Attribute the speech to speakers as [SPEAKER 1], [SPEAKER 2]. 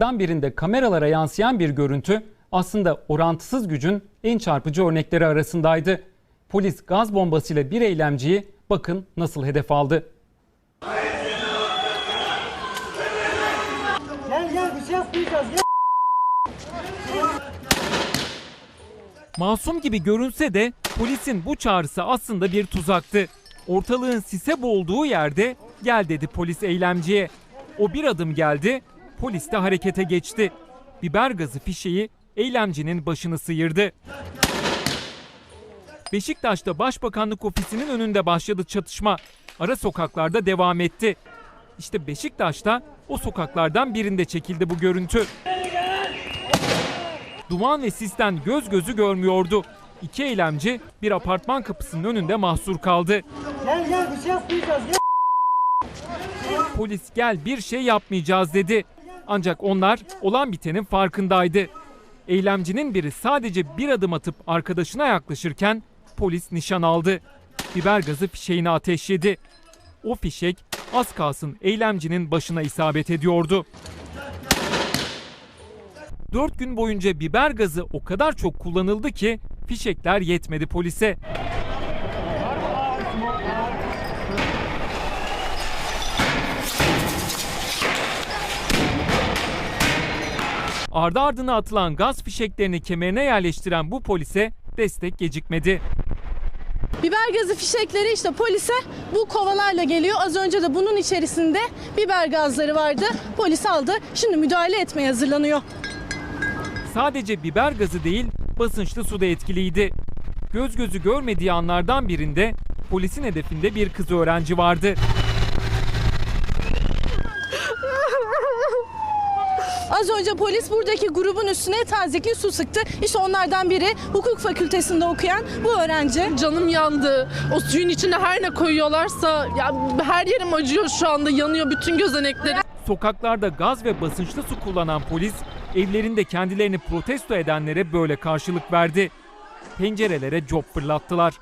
[SPEAKER 1] Dan birinde kameralara yansıyan bir görüntü aslında orantısız gücün en çarpıcı örnekleri arasındaydı. Polis gaz bombasıyla bir eylemciyi bakın nasıl hedef aldı.
[SPEAKER 2] Gel gel bir şey yapmayacağız gel.
[SPEAKER 1] Masum gibi görünse de polisin bu çağrısı aslında bir tuzaktı. Ortalığın sise boğulduğu yerde gel dedi polis eylemciye. O bir adım geldi, polis de harekete geçti. Biber gazı fişeği eylemcinin başını sıyırdı. Beşiktaş'ta Başbakanlık Ofisi'nin önünde başladı çatışma. Ara sokaklarda devam etti. İşte Beşiktaş'ta o sokaklardan birinde çekildi bu görüntü. Duman ve sisten göz gözü görmüyordu. İki eylemci bir apartman kapısının önünde mahsur kaldı.
[SPEAKER 2] Gel gel bir şey yapmayacağız gel.
[SPEAKER 1] Polis gel bir şey yapmayacağız dedi. Ancak onlar olan bitenin farkındaydı. Eylemcinin biri sadece bir adım atıp arkadaşına yaklaşırken polis nişan aldı. Biber gazı fişeğini ateşledi. O fişek az kalsın eylemcinin başına isabet ediyordu. Dört gün boyunca biber gazı o kadar çok kullanıldı ki fişekler yetmedi polise. Ardı ardına atılan gaz fişeklerini kemerine yerleştiren bu polise destek gecikmedi.
[SPEAKER 3] Biber gazı fişekleri işte polise bu kovalarla geliyor. Az önce de bunun içerisinde biber gazları vardı. Polis aldı. Şimdi müdahale etmeye hazırlanıyor.
[SPEAKER 1] Sadece biber gazı değil basınçlı su da etkiliydi. Göz gözü görmediği anlardan birinde polisin hedefinde bir kız öğrenci vardı.
[SPEAKER 3] Az önce polis buradaki grubun üstüne tazikli su sıktı. İşte onlardan biri hukuk fakültesinde okuyan bu öğrenci.
[SPEAKER 4] Canım yandı. O suyun içine her ne koyuyorlarsa ya her yerim acıyor şu anda. Yanıyor bütün gözeneklerim.
[SPEAKER 1] Sokaklarda gaz ve basınçlı su kullanan polis evlerinde kendilerini protesto edenlere böyle karşılık verdi. Pencerelere cop fırlattılar.